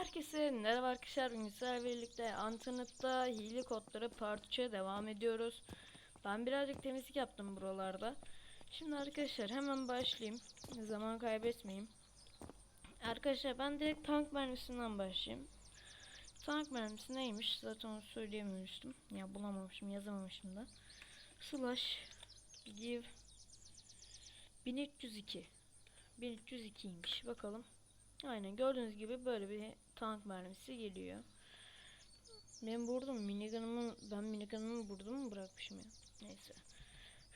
Herkese merhaba arkadaşlar bilgisayar birlikte Antanıt'ta hile kodları part 3'e devam ediyoruz. Ben birazcık temizlik yaptım buralarda. Şimdi arkadaşlar hemen başlayayım. Zaman kaybetmeyeyim. Arkadaşlar ben direkt tank mermisinden başlayayım. Tank mermisi neymiş? Zaten onu söyleyememiştim. Ya bulamamışım, yazamamışım da. Slash give 1302 1302'ymiş. Bakalım. Aynen gördüğünüz gibi böyle bir tank mermisi geliyor. Ben vurdum minigun'ımı ben minigun'ımı vurdum mu bırakmışım ya. Neyse.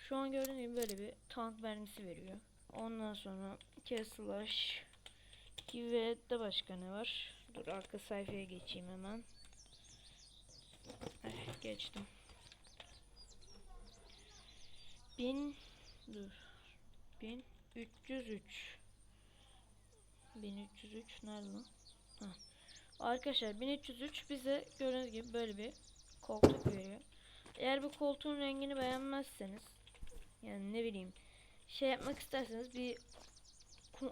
Şu an gördüğünüz gibi böyle bir tank mermisi veriyor. Ondan sonra slash ve de başka ne var? Dur arka sayfaya geçeyim hemen. Eh, geçtim. Bin dur. 1303 1303 nerede lan? Heh. Arkadaşlar 1303 bize gördüğünüz gibi böyle bir koltuk veriyor. Eğer bu koltuğun rengini beğenmezseniz yani ne bileyim şey yapmak isterseniz bir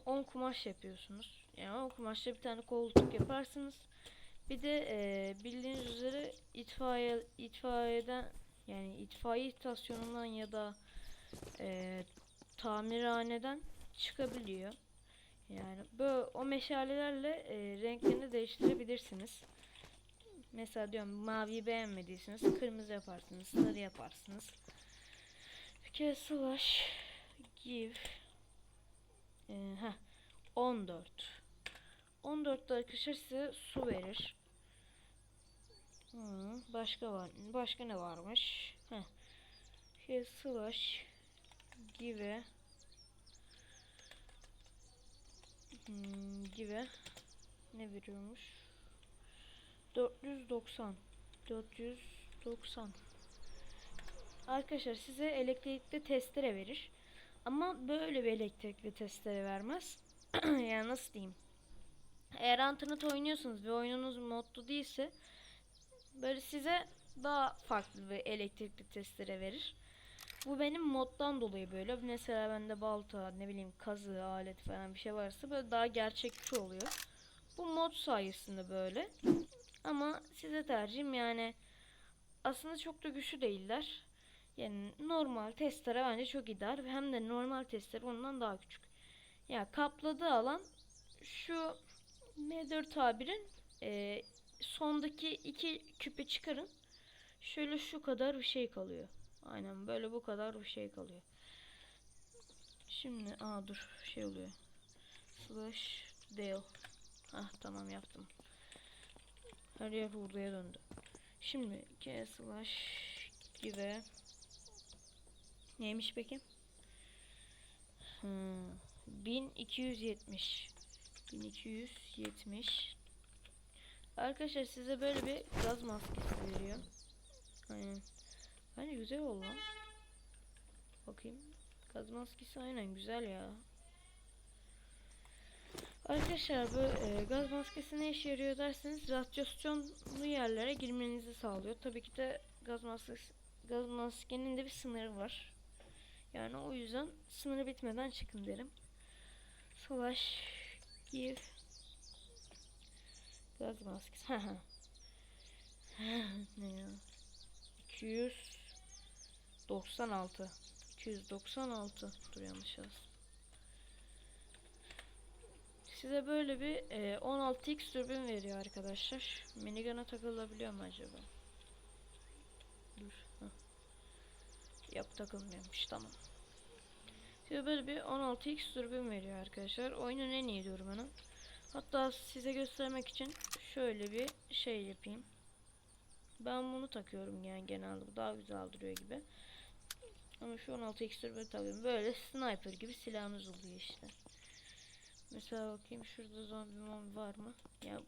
10 kumaş yapıyorsunuz. Yani 10 kumaşla bir tane koltuk yaparsınız. Bir de e, bildiğiniz üzere itfaiye itfaiyeden yani itfaiye istasyonundan ya da e, tamirhaneden çıkabiliyor. Yani böyle o meşalelerle e, renklerini değiştirebilirsiniz. Mesela diyorum maviyi beğenmediyseniz kırmızı yaparsınız, sarı yaparsınız. Bir give e, heh, 14 14'te arkadaşlar su verir. Hı, başka var. Başka ne varmış? Heh. Şey give hmm, gibi. Ne veriyormuş? 490 490 Arkadaşlar size elektrikli testere verir. Ama böyle bir elektrikli testere vermez. Yani nasıl diyeyim? Eğer internet oynuyorsunuz ve oyununuz modlu değilse böyle size daha farklı bir elektrikli testere verir bu benim moddan dolayı böyle. Mesela bende balta, ne bileyim kazı, alet falan bir şey varsa böyle daha gerçekçi oluyor. Bu mod sayesinde böyle. Ama size tercihim yani aslında çok da güçlü değiller. Yani normal testere bence çok ideal. Hem de normal testere ondan daha küçük. Ya yani kapladığı alan şu M4 tabirin e, sondaki iki küpe çıkarın. Şöyle şu kadar bir şey kalıyor. Aynen böyle bu kadar bir şey kalıyor. Şimdi aa dur şey oluyor. Slash Dale. Ah tamam yaptım. Her yer hurdaya döndü. Şimdi K slash give neymiş peki? Hmm, 1270 1270 Arkadaşlar size böyle bir gaz maskesi veriyor. Aynen. Bence güzel oldu. Bakayım. Gaz maskesi aynen güzel ya. Arkadaşlar bu e, gaz maskesi ne işe yarıyor derseniz radyasyonlu yerlere girmenizi sağlıyor. Tabii ki de gaz maskesi gaz maskenin de bir sınırı var. Yani o yüzden sınırı bitmeden çıkın derim. Slash give gaz maskesi. Ne ya? 200 96 296 dur yanlış yazdım. Size böyle bir e, 16x dürbün veriyor arkadaşlar. Minigun'a takılabiliyor mu acaba? Dur. Heh. Yok takılmıyormuş tamam. Size böyle bir 16x dürbün veriyor arkadaşlar. Oyunun en iyi dürbünü. Hatta size göstermek için şöyle bir şey yapayım. Ben bunu takıyorum yani genelde bu daha güzel duruyor gibi. Ama şu 16 ekstrübü tabii böyle sniper gibi silahınız oluyor işte. Mesela bakayım şurada zombi mombi var mı? Ya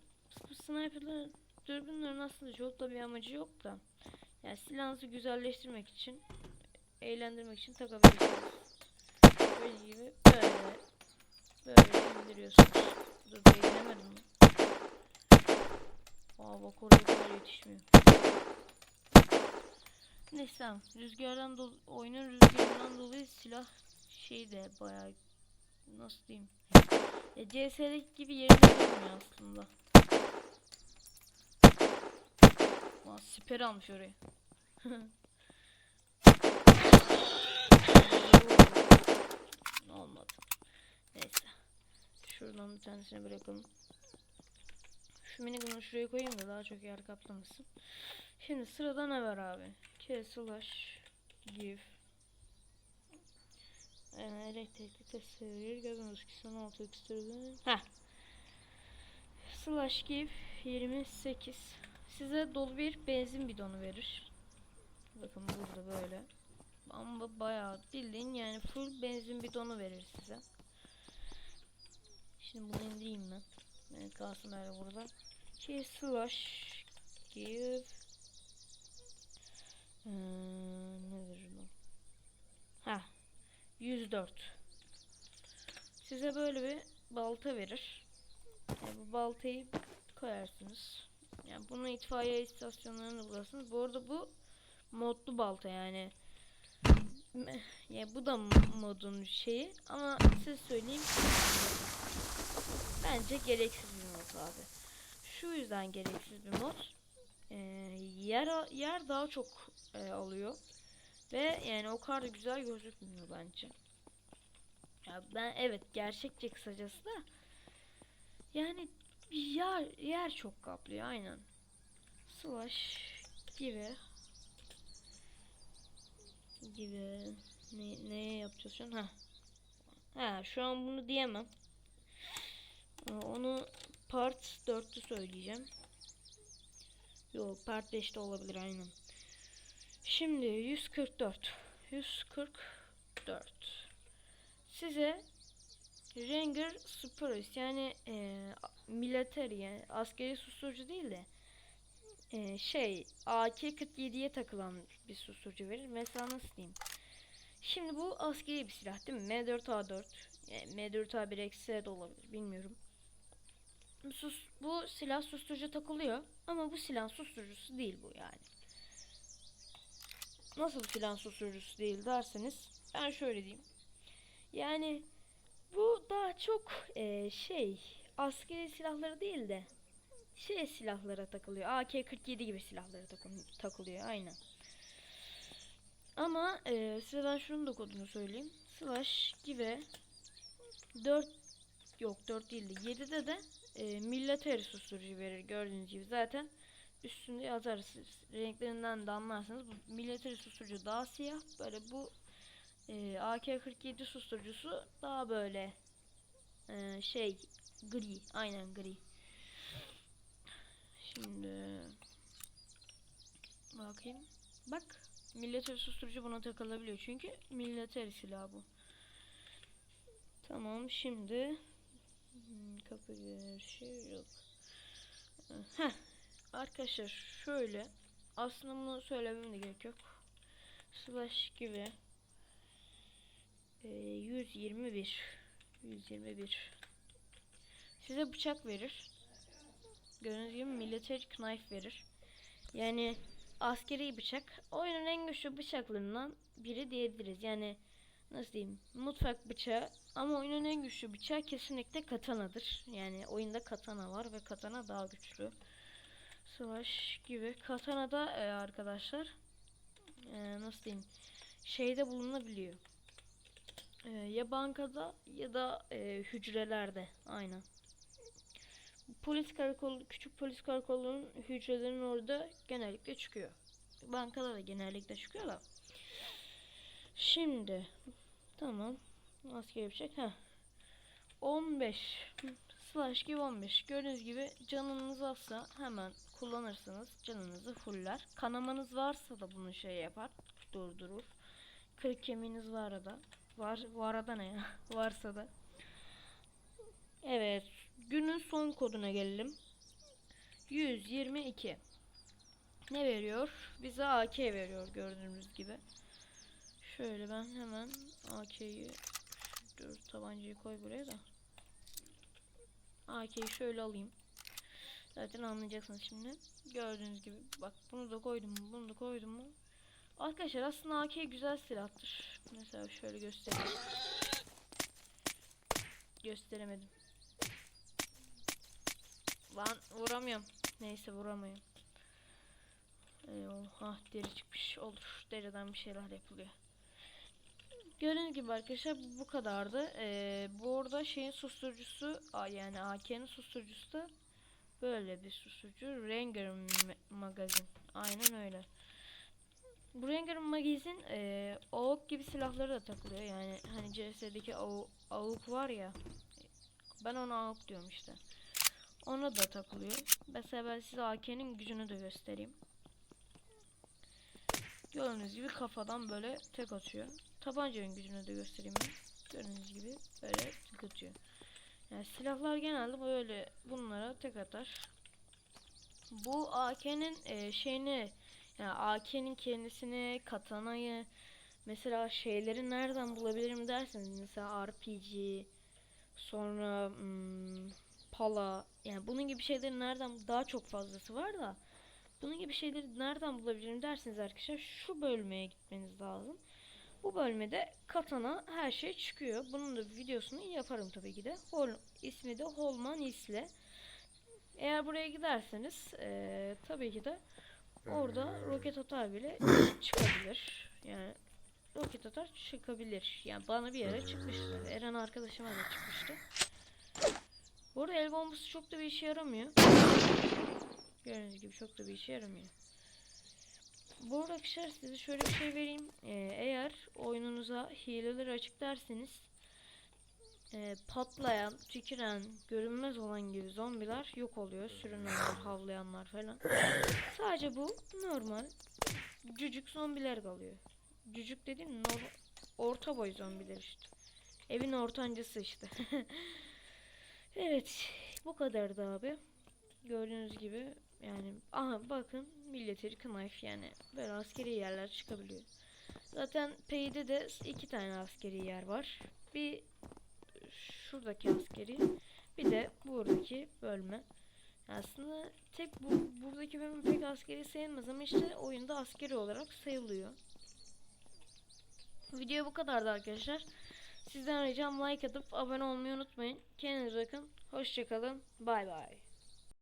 bu sniperler dürbünlerin aslında çok da bir amacı yok da. Yani silahınızı güzelleştirmek için eğlendirmek için takabilirsiniz. Böyle gibi böyle böyle indiriyorsunuz. Dur beğenemedim mi? Aa bak oraya kadar yetişmiyor. Neyse tamam. Rüzgardan dolayı oyunun rüzgarından dolayı silah şey de bayağı nasıl diyeyim? Ya CS'deki gibi yerine durmuyor aslında. siper almış oraya. Olmadı. Neyse. Şuradan bir tanesini bırakalım. Şu minigun'u şuraya koyayım da daha çok yer kaplamasın. Şimdi sırada ne var abi? K slash give ee, elektrikli test verir. Gördüğünüz ki son 6 ekstreden. Heh. Slash give 28 size dolu bir benzin bidonu verir. Bakın burada böyle. Ama bayağı bildiğin yani full benzin bidonu verir size. Şimdi bunu indireyim ben. Evet kalsın öyle burada. Şey slash give ee, nedir bu? Ha 104 Size böyle bir balta verir. Yani bu baltayı koyarsınız. Yani bunu itfaiye istasyonlarında bularsınız. Bu arada bu modlu balta yani. Ya bu da modun şeyi ama size söyleyeyim. Bence gereksiz bir mod abi. Şu yüzden gereksiz bir mod. Ee, yer yer daha çok e, alıyor. Ve yani o kadar da güzel gözükmüyor bence. Ya ben evet gerçekçe kısacası da yani yer, yer çok kaplıyor aynen. Slash gibi gibi ne, neye yapacağız şu an? Ha. Ha şu an bunu diyemem. Onu part 4'te söyleyeceğim. Yok part 5'te olabilir aynen. Şimdi 144. 144. Size Ranger Spurs yani e, military yani askeri susturucu değil de e, şey AK-47'ye takılan bir susturucu verir. Mesela nasıl diyeyim? Şimdi bu askeri bir silah değil mi? M4A4 yani M4A1 eksi de olabilir bilmiyorum. Sus, bu silah susturucu takılıyor ama bu silah susturucusu değil bu yani. Nasıl silah susturucusu değil derseniz ben şöyle diyeyim. Yani bu daha çok e, şey askeri silahları değil de şey silahlara takılıyor. AK-47 gibi silahlara takılıyor aynen. Ama e, size ben şunun da kodunu söyleyeyim. Slash gibi 4 yok 4 değildi. 7'de de e, military susturucu verir gördüğünüz gibi. Zaten üstünde yazar siz renklerinden de anlarsanız bu military susturucu daha siyah. Böyle bu e, AK-47 susturucusu daha böyle e, şey gri. Aynen gri. Şimdi bakayım. Bak military susturucu buna takılabiliyor. Çünkü military silah bu. Tamam şimdi kapı şey yok Heh. Arkadaşlar şöyle aslında bunu söylemem de gerek yok. Slash gibi e, 121 121 size bıçak verir. Gördüğünüz gibi military knife verir. Yani askeri bıçak oyunun en güçlü bıçaklarından biri diyebiliriz. Yani nasıl diyeyim mutfak bıçağı ama oyunun en güçlü bıçağı kesinlikle katanadır. Yani oyunda katana var ve katana daha güçlü savaş gibi. Katana'da e, arkadaşlar e, nasıl diyeyim şeyde bulunabiliyor. E, ya bankada ya da e, hücrelerde aynen. Polis karakolu, küçük polis karakolunun hücrelerinin orada genellikle çıkıyor. Bankada da genellikle çıkıyor da. Şimdi tamam. Maske yapacak. Ha. 15 slash gibi 15. Gördüğünüz gibi canınız azsa hemen kullanırsınız. Canınızı fuller. Kanamanız varsa da bunu şey yapar. Durdurur. Kırık kemiğiniz var da. Var, var da ne ya? Varsa da. Evet. Günün son koduna gelelim. 122. Ne veriyor? Bize AK veriyor gördüğünüz gibi. Şöyle ben hemen AK'yi dur tabancayı koy buraya da. AK'yi şöyle alayım. Zaten anlayacaksınız şimdi. Gördüğünüz gibi bak bunu da koydum mu bunu da koydum mu. Arkadaşlar aslında AK güzel silahtır. Mesela şöyle göstereyim. Gösteremedim. Lan vuramıyorum. Neyse vuramıyorum. Eyvallah deri çıkmış olur. Deriden bir şeyler yapılıyor. Gördüğünüz gibi arkadaşlar bu- bu kadardı. Ee, bu arada şeyin susturucusu yani AK'nin susturucusu da böyle bir susturucu. Ranger ma- magazin. Aynen öyle. Bu Ranger magazin e, AUK gibi silahları da takılıyor. Yani hani CS'deki AU- AUK var ya. Ben ona AUK diyorum işte. Ona da takılıyor. Mesela ben size AK'nin gücünü de göstereyim. Gördüğünüz gibi kafadan böyle tek atıyor. Tabancanın gücünü de göstereyim. Gördüğünüz gibi böyle tek atıyor. Yani silahlar genelde böyle bunlara tek atar. Bu AK'nin e, şeyini yani AK'nin kendisini, katanayı mesela şeyleri nereden bulabilirim derseniz mesela RPG sonra hmm, pala yani bunun gibi şeylerin nereden daha çok fazlası var da bunun gibi şeyleri nereden bulabilirim derseniz arkadaşlar şu bölmeye gitmeniz lazım. Bu bölmede katana her şey çıkıyor. Bunun da videosunu yaparım tabii ki de. Hol, ismi de Holman İsle. Eğer buraya giderseniz eee, tabii ki de orada roket atar bile çıkabilir. Yani roket atar çıkabilir. Yani bana bir yere çıkmıştı. Eren arkadaşıma da çıkmıştı. Bu arada el bombası çok da bir işe yaramıyor. Gördüğünüz gibi çok da bir işe yaramıyor. Bu arada arkadaşlar size şöyle bir şey vereyim. Ee, eğer oyununuza hileleri açık derseniz e, patlayan, tüküren, görünmez olan gibi zombiler yok oluyor. Sürünenler, havlayanlar falan. Sadece bu normal cücük zombiler kalıyor. Cücük dediğim nor- orta boy zombiler işte. Evin ortancası işte. evet bu kadardı abi. Gördüğünüz gibi yani aha bakın military knife yani böyle askeri yerler çıkabiliyor. Zaten P'de de iki tane askeri yer var. Bir şuradaki askeri bir de buradaki bölme. Aslında tek bu buradaki bölüm pek askeri sayılmaz ama işte oyunda askeri olarak sayılıyor. Video bu kadardı arkadaşlar. Sizden ricam like atıp abone olmayı unutmayın. Kendinize bakın. Hoşçakalın. Bay bay.